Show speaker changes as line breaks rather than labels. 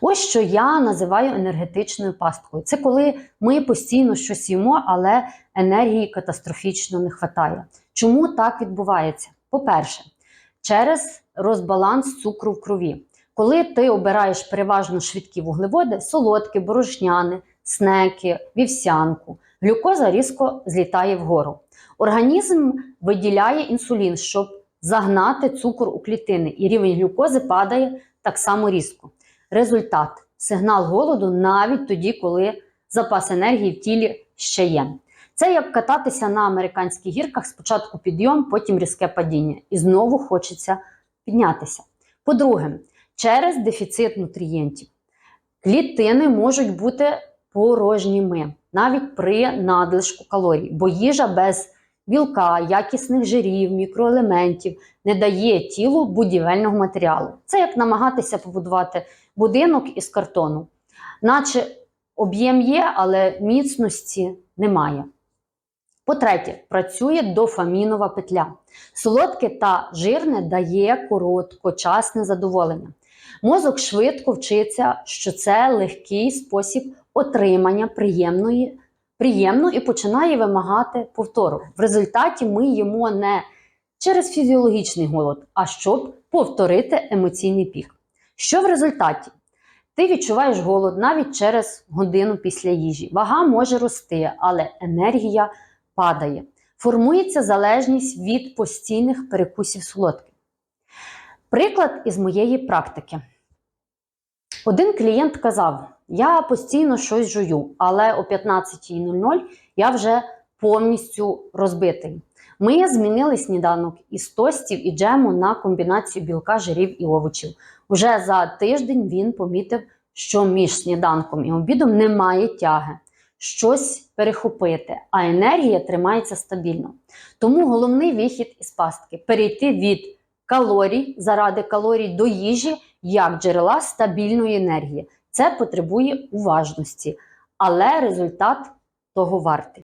Ось що я називаю енергетичною пасткою. Це коли ми постійно щось їмо, але енергії катастрофічно не вистачає. Чому так відбувається? По-перше, через розбаланс цукру в крові. Коли ти обираєш переважно швидкі вуглеводи, солодкі, борошняни, снеки, вівсянку, глюкоза різко злітає вгору. Організм виділяє інсулін, щоб загнати цукор у клітини, і рівень глюкози падає так само різко. Результат сигнал голоду навіть тоді, коли запас енергії в тілі ще є. Це як кататися на американських гірках, спочатку підйом, потім різке падіння. І знову хочеться піднятися. По-друге, через дефіцит нутрієнтів. Клітини можуть бути порожніми навіть при надлишку калорій, бо їжа без білка, якісних жирів, мікроелементів не дає тілу будівельного матеріалу. Це як намагатися побудувати будинок із картону, наче об'єм є, але міцності немає. По-третє, працює дофамінова петля. Солодке та жирне дає короткочасне задоволення. Мозок швидко вчиться, що це легкий спосіб отримання приємної, приємно і починає вимагати повтору. В результаті ми їмо не через фізіологічний голод, а щоб повторити емоційний пік. Що в результаті? Ти відчуваєш голод навіть через годину після їжі. Вага може рости, але енергія падає. Формується залежність від постійних перекусів солодких. Приклад із моєї практики. Один клієнт казав: Я постійно щось жую, але о 15.00 я вже повністю розбитий. Ми змінили сніданок із тостів і джему на комбінацію білка, жирів і овочів. Уже за тиждень він помітив, що між сніданком і обідом немає тяги, щось перехопити, а енергія тримається стабільно. Тому головний вихід із пастки перейти від калорій заради калорій до їжі як джерела стабільної енергії. Це потребує уважності, але результат того вартий.